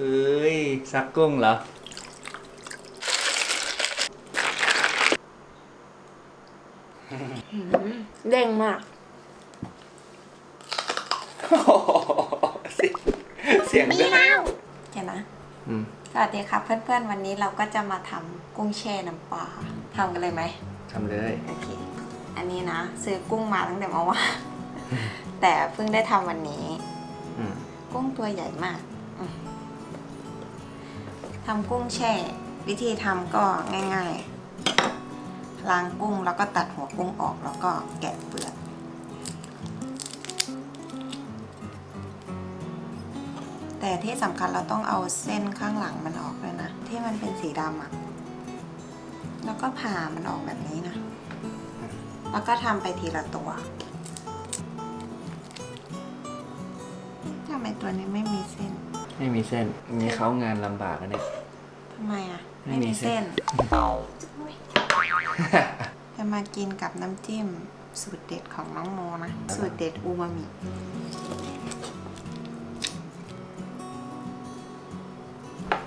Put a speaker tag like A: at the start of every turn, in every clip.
A: เอ้ยซักกุ้งเหรอ
B: เด้งมาก
A: โอ้โหเสียงเสียงดัง
B: เห็นนะ
A: อืม
B: สวัสดีครับเพื่อนๆ วันนี้เราก็จะมาทำกุ้งแช่น้ำปลาทำกันเลยไหม
A: ทำเลย
B: โอเค อันนี้นะ ซื้อกุ้งมาตั้งแต่เมื่อวานแต่เพิ่งได้ทำวันนี้
A: อืม
B: กุ้งตัวใหญ่มากอืม ทำกุ้งแช่ วิธีทำก็ง่ายๆ ล้างกุ้งแล้วก็ตัดหัวกุ้งออกแล้วก็แกะเปลือกแต่ที่สำคัญเราต้องเอาเส้นข้างหลังมันออกเลยนะ ที่มันเป็นสีดำอะแล้วก็ผ่ามันออกแบบนี้นะ แล้วก็ทำไปทีละตัวทำไมตัวนี้ไม่มีเส้น
A: ไม่มีเส้นอย่างนี้เขางานลำบากอะเนี่ย
B: ทำไมอะ
A: ไม่
B: ไม่
A: มี
B: มี
A: เส้
B: เส้
A: น
B: นจะมากินกับน้ำจิ้ม สูตรเด็ดของน้องโมนะ สูตรเด็ดอูมามิ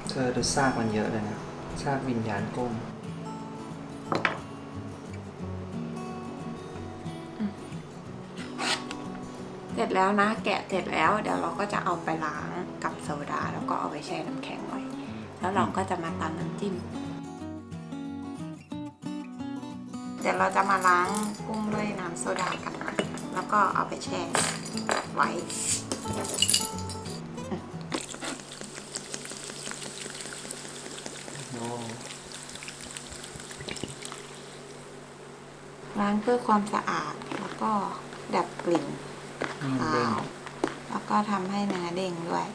A: เธอดูซากมันเยอะเลยนะซากวิญญาณกุ้ง
B: เสร็จแล้วนะ แกะเสร็จแล้ว เดี๋ยวเราก็จะเอาไปล้างกับโซดา แล้วก็เอาไปแช่น้ำแข็งไว้ แล้วเราก็จะมาตำน้ำจิ้มเดี๋ยวเราจะมาล้างกุ้งด้วยน้ำโซดากันนะแล้วก็เอาไปแช่ไว้
A: โอ้
B: ล้างเพื่อความสะอาดแล้วก็ดับกลิ่น
A: นี่มัน
B: คา
A: เด้ง
B: วแล้วก็ทำให้เนื้อเด้งด้วย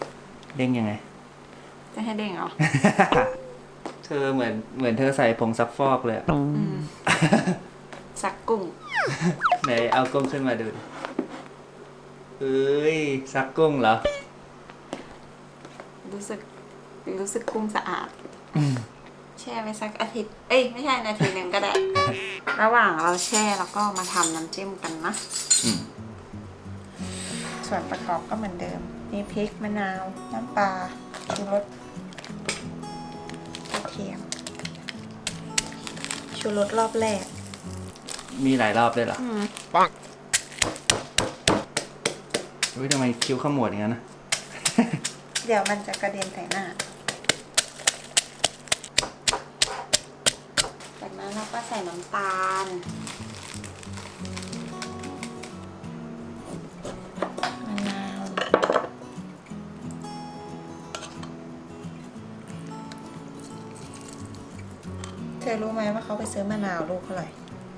A: เด้งยังไง
B: จะให้เด้งเหรอ
A: เธอเหมือนเหมือนเธอใส่ผงซักฟอกเลยอะ
B: อืมสักกุ้ง
A: ไหนเอากุ้งขึ้นมาดูดิเอ้ยซักกุ้งเหรอ
B: รู้สึก รู้สึกกุ้งสะอาด แช่ไปสักอาทิตย์ เอ้ย ไม่ใช่นาทีหนึ่งก็ได้ ระหว่างเราแช่แล้วก็มาทำน้ำจิ้มกันนะ
A: อืม
B: ส่วนประกอบก็เหมือนเดิม มีพริกมะนาว น้ำปลาชูรสกระ เทียม ชูรสรอบแรก
A: มีหลายรอบด้วยเหรอ
B: อืม
A: เฮ้ยทำไมคิ้วขมวดอย่างนั้นนะ
B: เดี๋ยวมันจะกระเด็นใส่หน้า จากนั้นเราก็ใส่น้ำตาล รู้ไหมว่าเขาไปซื้อมะนาวลูกเท่าไหร่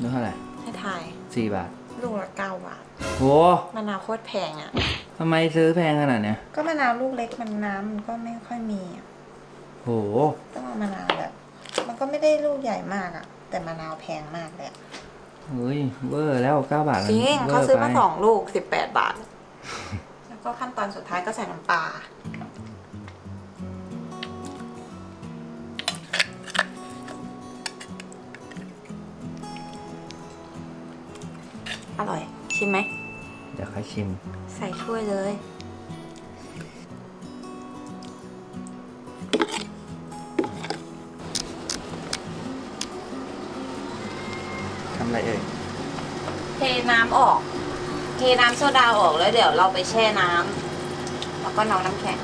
A: รู้เท่าไหร่
B: ให้ทาย
A: สี่บาท
B: ลูกละเก้าบาท
A: โห
B: มะนาวโคตรแพงอะ
A: ทำไมซื้อแพงขนาดเนี้ย
B: ก็มะนาวลูกเล็กมันน้ำมันก็ไม่ค่อยมีอะ
A: โห
B: ต้องเอามะนาวแบบ มันก็ไม่ได้ลูกใหญ่มากอะ แต่มะนาวแพงมากเลยอะ
A: เฮ้ยเวอร์แล้วเก้าบาท
B: จริง
A: ว
B: เขาซื้อมา
A: ไป
B: สองลูกสิบแปดบาท แล้วก็ขั้นตอนสุดท้ายก็ใส่น้ำปลา ชิมไหม
A: เดี๋ยวค่อยชิม
B: ใส่ถ้วยเลย
A: ทำอะไรเอ่ย
B: เทน้ำออก เทน้ำโซดาออกแล้วเดี๋ยวเราไปแช่น้ำแล้วก็น้องน้ำแข็ง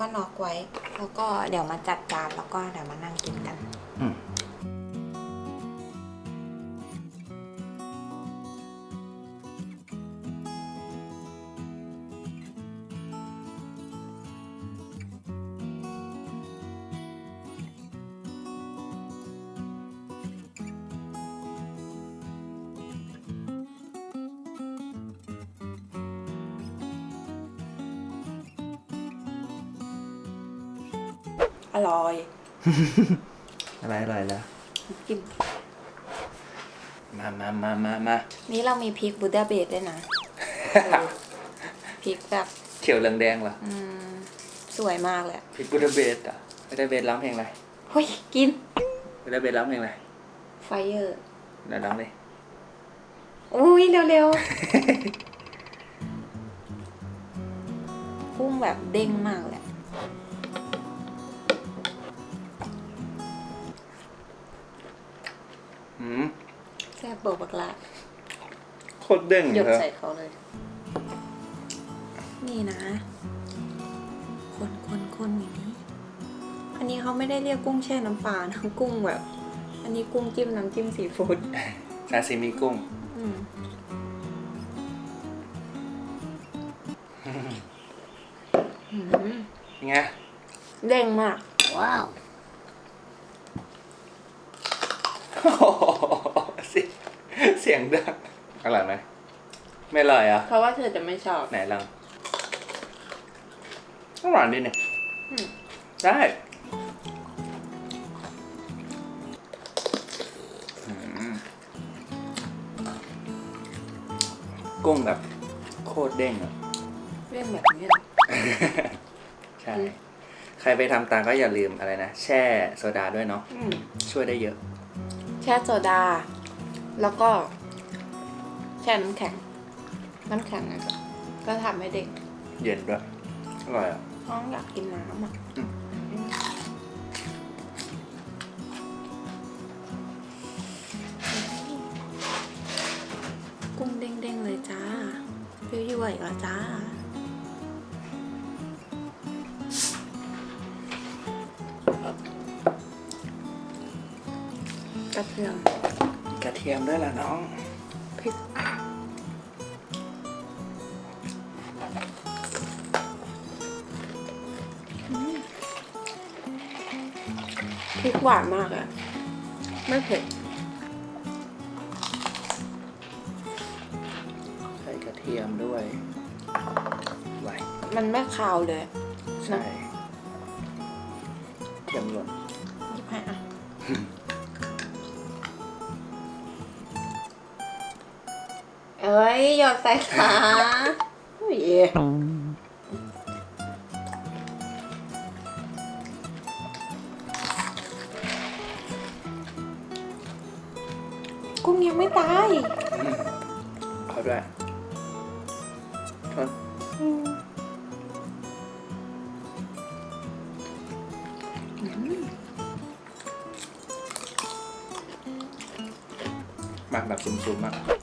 B: ก็นอกไว้ แล้วก็เดี๋ยวมาจัดจานแล้วก็เดี๋ยวมานั่งกินกัน
A: อืม
B: อร่อย
A: อะไรอร่อยแล้ว
B: กิน
A: มามามามามา
B: นี่เรามีพริกบูดาเบสด้วยนะ พริกแบบ
A: เขียวเหลืองแดงเหรอ
B: อืมสวยมากเลยอะ
A: ผิดบูดาเบสอะบูดาเบสร้องเพลงอะไร
B: เฮ้ย กิน
A: บูดาเบสร้องเพลงอะไร
B: ไฟเยอร์
A: เดี๋ยวลองเลย
B: อุ้ยเร็วๆกุ้งแบบเด้งมากเลย
A: อื ม
B: แซ่บเบิร์บักลา
A: โคตรเด้ง
B: หยด
A: เธอ
B: ใส่เขาเลย นี่นะ คนคนคนอย่างนี้ อันนี้เขาไม่ได้เรียกกุ้งแช่น้ำปลานะกุ้งแบบ อันนี้กุ้งจิ้มน้ำจิ้มซีฟู้ด
A: ซาซิมิกุ้ง
B: อืมอืม
A: ไง
B: เด้งมาก
C: ว้าว
A: โอ้โห เสียงเสียงดังอร่อยไหมไม่อร่อยอะ
B: เพราะว่าเธอจะไม่ชอบ
A: ไหนลองอร่อยดีเนี่ย
B: อืม
A: ได้อืมกุ้งแบบโคตรเด้งอะ
B: เรื่องแบบนี้
A: ใช่ใครไปทำตามก็อย่าลืมอะไรนะ แช่โซดาด้วยเนาะ
B: อืม
A: ช่วยได้เยอะ
B: แช่โซดา แล้วก็ แช่น้ำแข็ง น้ำแข็งนะจ๊ะก็ทำให้เด็ก
A: เย็นด้วย อร่อยอะ
B: น้องอยากกินน้ำอะ กระเทียม
A: กระเทียมด้วยล่ะน้อง
B: พริกอืมพริกหวานมากอะไม่เผ็ด
A: ใส่กระเทียมด้วยไหว
B: มันไม่คาวเลย
A: ใช่เทียมหล่น
B: หยิบให้อะ เอ้ยหยอดใส่ขาโอ้ยกุ้งยังไม่ตาย
A: เขาด้วยทนหมักแบบซุ่มๆมาก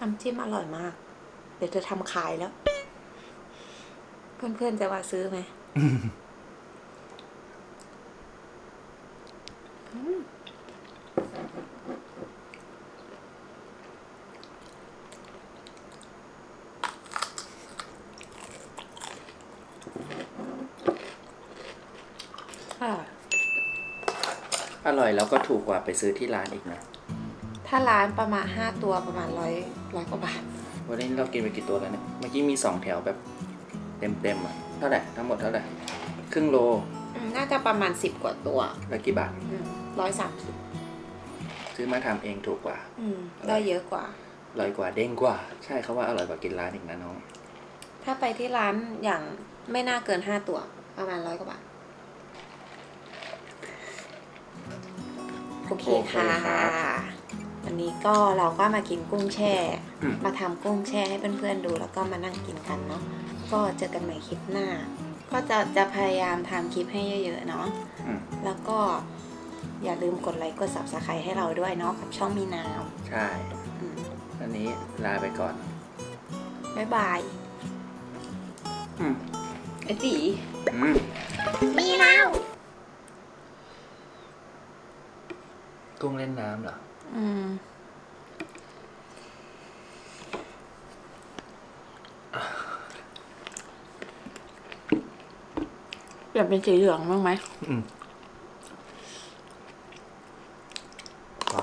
B: น้ำจิ้มอร่อยมาก เดี๋ยวจะทำขายแล้ว เพื่อนๆจะมาซื้อไหมค่ะ
A: อร่อยแล้วก็ถูกกว่าไปซื้อที่ร้านอีกนะ
B: ถ้าร้านประมาณห้าตัวประมาณร้อย ร้อยกว่าบาท
A: วันนี้เรากินไปกี่ตัวแล้วเนี่ย เมื่อกี้มีสองแถวแบบเต็มๆอะ เท่าไหร่ทั้งหมดเท่าไหร่ ครึ่งโล
B: อืมน่าจะประมาณสิบกว่าตัว
A: แล้วกี่บาท
B: ร้อยสามสิบ
A: ซื้อมาทำเองถูกกว่า
B: ได้เยอะกว่า
A: อร่อยกว่าเด้งกว่า ใช่เขาว่าอร่อยกว่ากินร้านอีกนะน้อง
B: ถ้าไปที่ร้านอย่างไม่น่าเกินห้าตัว ประมาณร้อยกว่าบาทโอเค
A: โอเค
B: ค่ะ
A: ครับ
B: วั นนี้ก็เราก็มากินกุ้งแช่
A: อืม
B: มาทำกุ้งแช่ให้เพื่อนๆดู แล้วก็มานั่งกินกันเนาะก็เจอกันใหม่คลิปหน้า ก็จะจะพยายามทำคลิปให้เยอะๆเนาะ
A: อืม
B: แล้วก็อย่าลืมกดไลค์กด subscribe ให้เราด้วยเนาะกับช่องมีนาว
A: ใช่
B: อืม
A: อันนี้ลาไปก่อน
B: บ๊ายบาย
A: อืม
B: ไอตี
A: อืม
C: มีนาว
A: กุ้งเล่นน้ำเหรอ
B: อืมเปลี่ยนเป็นสีเหลืองบ้างไหม
A: อืมไป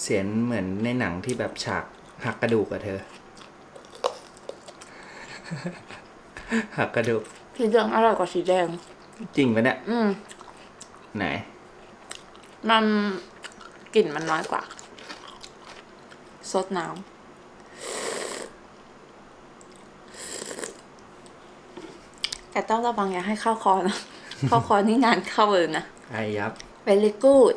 A: เสียงเหมือนในหนังที่แบบฉากหักกระดูกอะเธอ หักกระดูก
B: สีเหลืองอร่อยกว่าสีแดง
A: จริงปะเนี่ย
B: อืม
A: ไหน
B: มันกลิ่นมันน้อยกว่าซดน้ำแต่ต้องระวังอย่าให้เข้าคอนะ เข้าคอนี่งานเข้าเลยนะ
A: ไอ้ยับ
B: very good